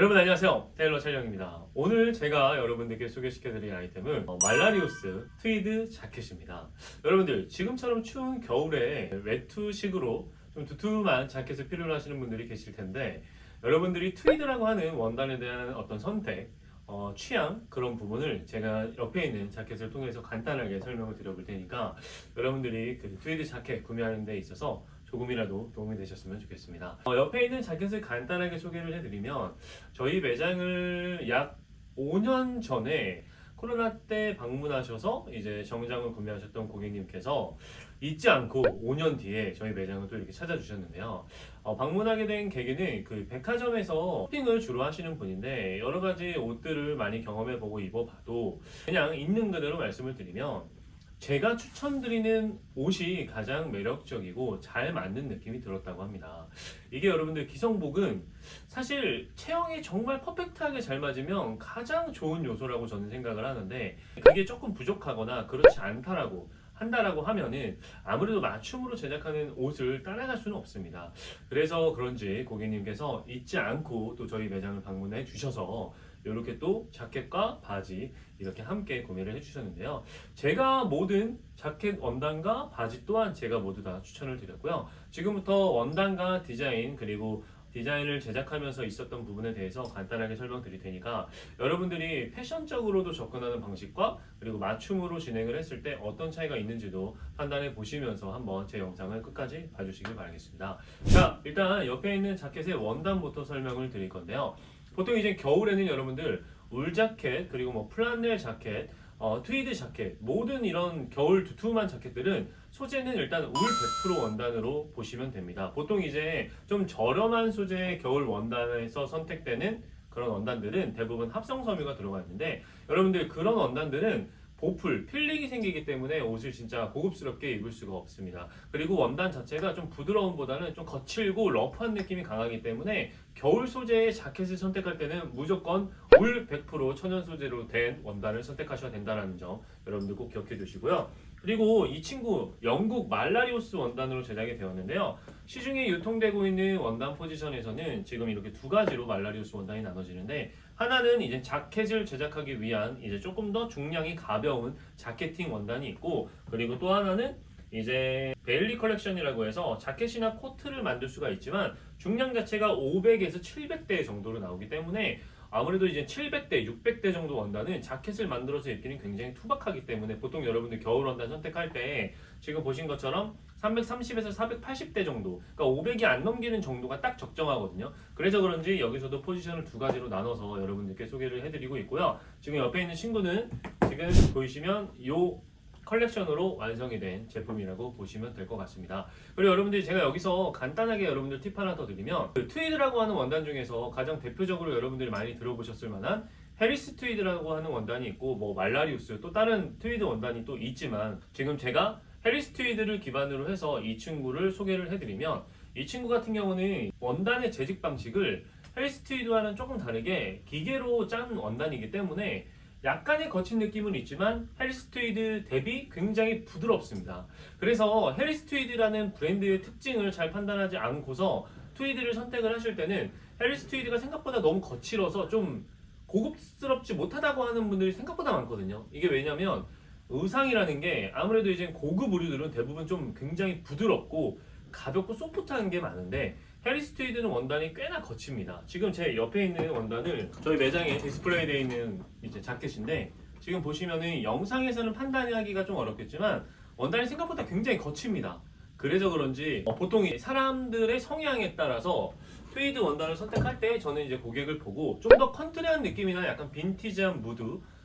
여러분 안녕하세요. 테일러 촬영입니다. 오늘 제가 여러분들께 소개시켜드릴 아이템은 어, 말라리오스 트위드 자켓입니다. 여러분들 지금처럼 추운 겨울에 외투식으로 좀 두툼한 자켓을 필요로 하시는 분들이 계실 텐데 여러분들이 트위드라고 하는 원단에 대한 어떤 선택 어, 취향 그런 부분을 제가 옆에 있는 자켓을 통해서 간단하게 설명을 드려볼 테니까 여러분들이 그 트위드 자켓 구매하는 데 있어서 조금이라도 도움이 되셨으면 좋겠습니다. 어, 옆에 있는 자켓을 간단하게 소개를 해드리면 저희 매장을 약 5년 전에 코로나 때 방문하셔서 이제 정장을 구매하셨던 고객님께서 잊지 않고 5년 뒤에 저희 매장을 또 이렇게 찾아주셨는데요. 어, 방문하게 된 계기는 그 백화점에서 쇼핑을 주로 하시는 분인데 여러 가지 옷들을 많이 경험해보고 입어봐도 그냥 있는 그대로 말씀을 드리면 제가 추천드리는 옷이 가장 매력적이고 잘 맞는 느낌이 들었다고 합니다. 이게 여러분들 기성복은 사실 체형이 정말 퍼펙트하게 잘 맞으면 가장 좋은 요소라고 저는 생각을 하는데 그게 조금 부족하거나 그렇지 않다라고 한다라고 하면은 아무래도 맞춤으로 제작하는 옷을 따라갈 수는 없습니다. 그래서 그런지 고객님께서 잊지 않고 또 저희 매장을 방문해 주셔서 이렇게 또 자켓과 바지 이렇게 함께 구매를 해주셨는데요. 제가 모든 자켓 원단과 바지 또한 제가 모두 다 추천을 드렸고요. 지금부터 원단과 디자인 그리고 디자인을 제작하면서 있었던 부분에 대해서 간단하게 설명드릴 테니까 여러분들이 패션적으로도 접근하는 방식과 그리고 맞춤으로 진행을 했을 때 어떤 차이가 있는지도 판단해 보시면서 한번 제 영상을 끝까지 봐주시길 바라겠습니다. 자, 일단 옆에 있는 자켓의 원단부터 설명을 드릴 건데요. 보통 이제 겨울에는 여러분들 울 자켓 그리고 뭐 플란넬 자켓 어, 트위드 자켓 모든 이런 겨울 두툼한 자켓들은 소재는 일단 울 100% 원단으로 보시면 됩니다. 보통 이제 좀 저렴한 소재의 겨울 원단에서 선택되는 그런 원단들은 대부분 합성 섬유가 들어가 있는데 여러분들 그런 원단들은 보풀, 필링이 생기기 때문에 옷을 진짜 고급스럽게 입을 수가 없습니다. 그리고 원단 자체가 좀 부드러움보다는 좀 거칠고 러프한 느낌이 강하기 때문에 겨울 소재의 자켓을 선택할 때는 무조건 울100% 천연 소재로 된 원단을 선택하셔야 된다는 점 여러분들 꼭 기억해 두시고요. 그리고 이 친구 영국 말라리오스 원단으로 제작이 되었는데요. 시중에 유통되고 있는 원단 포지션에서는 지금 이렇게 두 가지로 말라리오스 원단이 나눠지는데 하나는 이제 자켓을 제작하기 위한 이제 조금 더 중량이 가벼운 자켓팅 원단이 있고 그리고 또 하나는 이제 베일리 컬렉션이라고 해서 자켓이나 코트를 만들 수가 있지만 중량 자체가 500에서 700대 정도로 나오기 때문에 아무래도 이제 700대, 600대 정도 원단은 자켓을 만들어서 입기는 굉장히 투박하기 때문에 보통 여러분들 겨울 원단 선택할 때 지금 보신 것처럼 330에서 480대 정도, 그러니까 500이 안 넘기는 정도가 딱 적정하거든요. 그래서 그런지 여기서도 포지션을 두 가지로 나눠서 여러분들께 소개를 해드리고 있고요. 지금 옆에 있는 친구는 지금 보이시면 요 컬렉션으로 완성이 된 제품이라고 보시면 될 것 같습니다. 그리고 여러분들이 제가 여기서 간단하게 여러분들 팁 하나 더 드리면 그 트위드라고 하는 원단 중에서 가장 대표적으로 여러분들이 많이 들어보셨을 만한 해리스 트위드라고 하는 원단이 있고 뭐 말라리우스 또 다른 트위드 원단이 또 있지만 지금 제가 해리스 트위드를 기반으로 해서 이 친구를 소개를 해드리면 이 친구 같은 경우는 원단의 재직 방식을 해리스 트위드와는 조금 다르게 기계로 짠 원단이기 때문에 약간의 거친 느낌은 있지만 해리스 트위드 대비 굉장히 부드럽습니다. 그래서 해리스 트위드라는 브랜드의 특징을 잘 판단하지 않고서 트위드를 선택을 하실 때는 해리스 트위드가 생각보다 너무 거칠어서 좀 고급스럽지 못하다고 하는 분들이 생각보다 많거든요. 이게 왜냐면 의상이라는 게 아무래도 이제 고급 의류들은 대부분 좀 굉장히 부드럽고 가볍고 소프트한 게 많은데 해리스 트위드는 원단이 꽤나 거칩니다. 지금 제 옆에 있는 원단을 저희 매장에 디스플레이 되어 있는 이제 자켓인데 지금 보시면은 영상에서는 판단하기가 좀 어렵겠지만 원단이 생각보다 굉장히 거칩니다. 그래서 그런지 어, 보통 이 사람들의 성향에 따라서 트위드 원단을 선택할 때 저는 이제 고객을 보고 좀 더 컨트리한 느낌이나 약간 빈티지한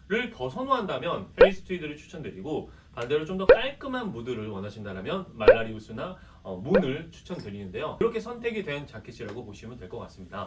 무드를 더 선호한다면 페이스 트위드를 추천드리고 반대로 좀 더 깔끔한 무드를 원하신다면 말라리우스나 어, 문을 추천드리는데요. 이렇게 선택이 된 자켓이라고 보시면 될 것 같습니다.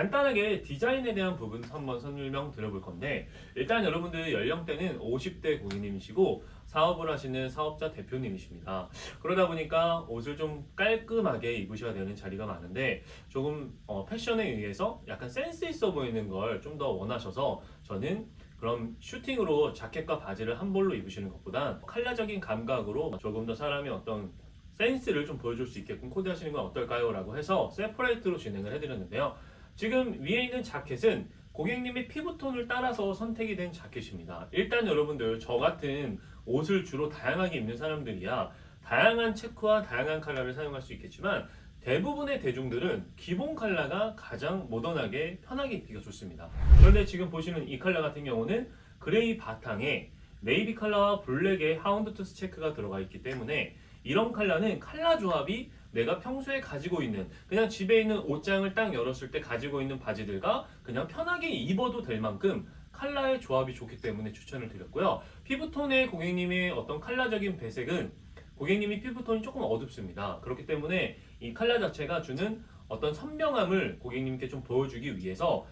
간단하게 디자인에 대한 부분 한번 설명 드려볼 건데 일단 여러분들 연령대는 50대 고객님이시고 사업을 하시는 사업자 대표님이십니다. 그러다 보니까 옷을 좀 깔끔하게 입으셔야 되는 자리가 많은데 조금 어, 패션에 의해서 약간 센스 있어 보이는 걸 좀 더 원하셔서 저는 그럼 슈팅으로 자켓과 바지를 한 벌로 입으시는 것보다 컬러적인 감각으로 조금 더 사람이 어떤 센스를 좀 보여줄 수 있게끔 코디하시는 건 어떨까요? 라고 해서 세퍼레이트로 진행을 해드렸는데요. 지금 위에 있는 자켓은 고객님의 피부톤을 따라서 선택이 된 자켓입니다. 일단 여러분들 저 같은 옷을 주로 다양하게 입는 사람들이야 다양한 체크와 다양한 컬러를 사용할 수 있겠지만 대부분의 대중들은 기본 컬러가 가장 모던하게 편하게 입기가 좋습니다. 그런데 지금 보시는 이 컬러 같은 경우는 그레이 바탕에 네이비 컬러와 블랙의 하운드 투스 체크가 들어가 있기 때문에 이런 컬러는 컬러 조합이 내가 평소에 가지고 있는 그냥 집에 있는 옷장을 딱 열었을 때 가지고 있는 바지들과 그냥 편하게 입어도 될 만큼 컬러의 조합이 좋기 때문에 추천을 드렸고요. 피부톤의 고객님의 어떤 컬러적인 배색은 고객님이 피부톤이 조금 어둡습니다. 그렇기 때문에 이 컬러 자체가 주는 어떤 선명함을 고객님께 좀 보여주기 위해서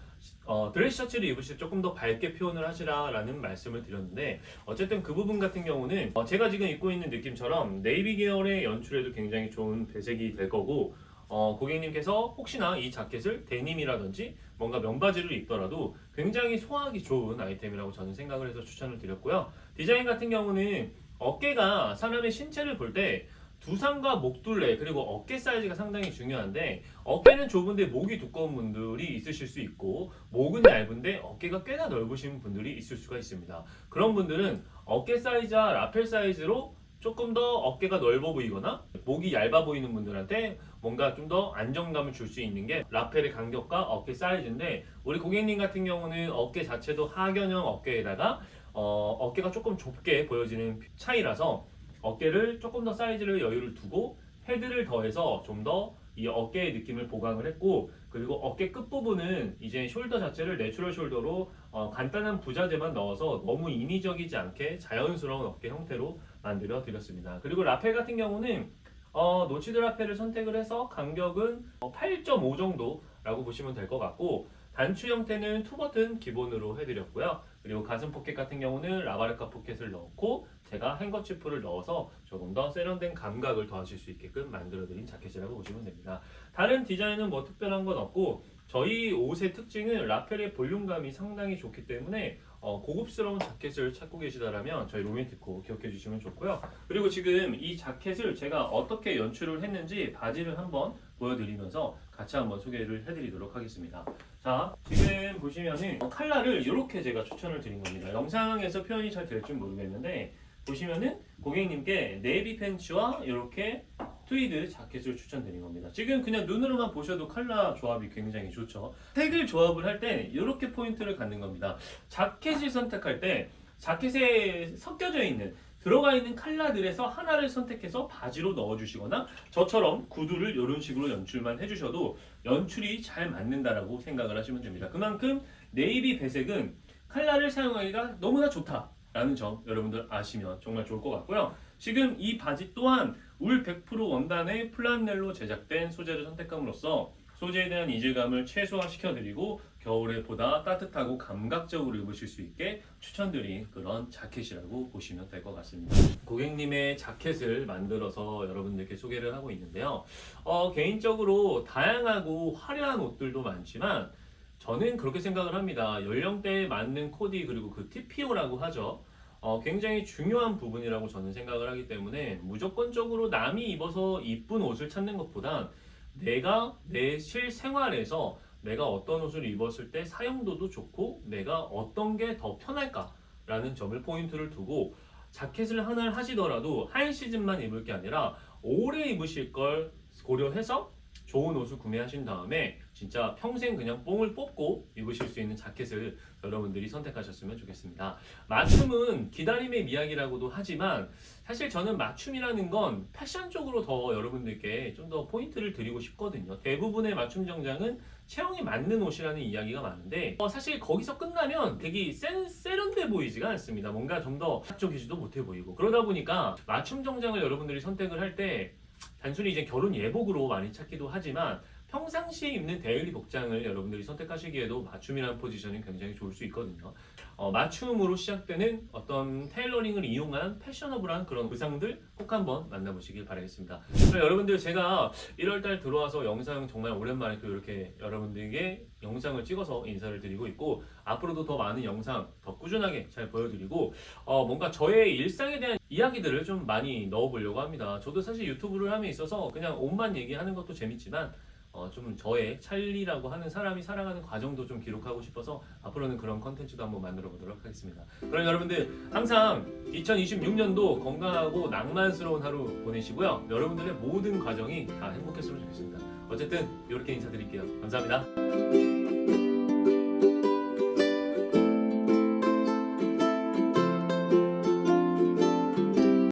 어, 드레스 셔츠를 입으실 때 조금 더 밝게 표현을 하시라라는 말씀을 드렸는데 어쨌든 그 부분 같은 경우는 어, 제가 지금 입고 있는 느낌처럼 네이비 계열의 연출에도 굉장히 좋은 배색이 될 거고 어, 고객님께서 혹시나 이 자켓을 데님이라든지 뭔가 면바지를 입더라도 굉장히 소화하기 좋은 아이템이라고 저는 생각을 해서 추천을 드렸고요. 디자인 같은 경우는 어깨가 사람의 신체를 볼때 두상과 목둘레 그리고 어깨 사이즈가 상당히 중요한데 어깨는 좁은데 목이 두꺼운 분들이 있으실 수 있고 목은 얇은데 어깨가 꽤나 넓으신 분들이 있을 수가 있습니다. 그런 분들은 어깨 사이즈와 라펠 사이즈로 조금 더 어깨가 넓어 보이거나 목이 얇아 보이는 분들한테 뭔가 좀 더 안정감을 줄 수 있는 게 라펠의 간격과 어깨 사이즈인데 우리 고객님 같은 경우는 어깨 자체도 하견형 어깨에다가 어, 어깨가 조금 좁게 보여지는 차이라서 어깨를 조금 더 사이즈를 여유를 두고 패드를 더해서 좀 더 이 어깨의 느낌을 보강을 했고 그리고 어깨 끝 부분은 이제 숄더 자체를 내추럴 숄더로 어, 간단한 부자재만 넣어서 너무 인위적이지 않게 자연스러운 어깨 형태로 만들어 드렸습니다. 그리고 라펠 같은 경우는 어, 노치드 라펠을 선택을 해서 간격은 어, 8.5 정도라고 보시면 될 것 같고 단추 형태는 투 버튼 기본으로 해드렸고요. 그리고 가슴 포켓 같은 경우는 라바르카 포켓을 넣고 제가 행거치프를 넣어서 조금 더 세련된 감각을 더하실 수 있게끔 만들어드린 자켓이라고 보시면 됩니다. 다른 디자인은 뭐 특별한 건 없고 저희 옷의 특징은 라펠의 볼륨감이 상당히 좋기 때문에 어, 고급스러운 자켓을 찾고 계시다라면 저희 로맨티코 기억해 주시면 좋고요. 그리고 지금 이 자켓을 제가 어떻게 연출을 했는지 바지를 한번 보여드리면서 같이 한번 소개를 해드리도록 하겠습니다. 자, 지금 보시면은 어, 컬러를 이렇게 제가 추천을 드린 겁니다. 영상에서 표현이 잘 될지 모르겠는데 보시면은 고객님께 네이비 팬츠와 이렇게 트위드 자켓을 추천드린 겁니다. 지금 그냥 눈으로만 보셔도 컬러 조합이 굉장히 좋죠. 색을 조합을 할 때 이렇게 포인트를 갖는 겁니다. 자켓을 선택할 때 자켓에 섞여져 있는 들어가 있는 컬러들에서 하나를 선택해서 바지로 넣어주시거나 저처럼 구두를 이런 식으로 연출만 해주셔도 연출이 잘 맞는다라고 생각을 하시면 됩니다. 그만큼 네이비 배색은 컬러를 사용하기가 너무나 좋다 라는 점 여러분들 아시면 정말 좋을 것 같고요. 지금 이 바지 또한 울 100% 원단의 플란넬로 제작된 소재를 선택함으로써 소재에 대한 이질감을 최소화시켜드리고 겨울에 보다 따뜻하고 감각적으로 입으실 수 있게 추천드린 그런 자켓이라고 보시면 될 것 같습니다. 고객님의 자켓을 만들어서 여러분들께 소개를 하고 있는데요. 어, 개인적으로 다양하고 화려한 옷들도 많지만 저는 그렇게 생각을 합니다. 연령대에 맞는 코디 그리고 그 TPO라고 하죠. 어, 굉장히 중요한 부분이라고 저는 생각을 하기 때문에 무조건적으로 남이 입어서 이쁜 옷을 찾는 것보단 내가 내 실생활에서 내가 어떤 옷을 입었을 때 사용도도 좋고 내가 어떤 게 더 편할까라는 점을 포인트를 두고 자켓을 하나를 하시더라도 한 시즌만 입을 게 아니라 오래 입으실 걸 고려해서 좋은 옷을 구매하신 다음에 진짜 평생 그냥 뽕을 뽑고 입으실 수 있는 자켓을 여러분들이 선택하셨으면 좋겠습니다. 맞춤은 기다림의 이야기라고도 하지만 사실 저는 맞춤이라는 건 패션적으로 더 여러분들께 좀 더 포인트를 드리고 싶거든요. 대부분의 맞춤 정장은 체형이 맞는 옷이라는 이야기가 많은데 어, 사실 거기서 끝나면 되게 센, 세련돼 보이지가 않습니다. 뭔가 좀 더 합적이지도 못해 보이고 그러다 보니까 맞춤 정장을 여러분들이 선택을 할때 단순히 이제 결혼 예복으로 많이 찾기도 하지만 평상시에 입는 데일리 복장을 여러분들이 선택하시기에도 맞춤이라는 포지션이 굉장히 좋을 수 있거든요. 어, 맞춤으로 시작되는 어떤 테일러링을 이용한 패셔너블한 그런 의상들 꼭 한번 만나보시길 바라겠습니다. 여러분들 제가 1월달 들어와서 영상 정말 오랜만에 또 이렇게 여러분들에게 영상을 찍어서 인사를 드리고 있고 앞으로도 더 많은 영상 더 꾸준하게 잘 보여드리고 어, 뭔가 저의 일상에 대한 이야기들을 좀 많이 넣어보려고 합니다. 저도 사실 유튜브를 함에 있어서 그냥 옷만 얘기하는 것도 재밌지만 어, 좀 저의 찰리라고 하는 사람이 살아가는 과정도 좀 기록하고 싶어서 앞으로는 그런 컨텐츠도 한번 만들어 보도록 하겠습니다. 그럼 여러분들 항상 2026년도 건강하고 낭만스러운 하루 보내시고요. 여러분들의 모든 과정이 다 행복했으면 좋겠습니다. 어쨌든 이렇게 인사드릴게요. 감사합니다.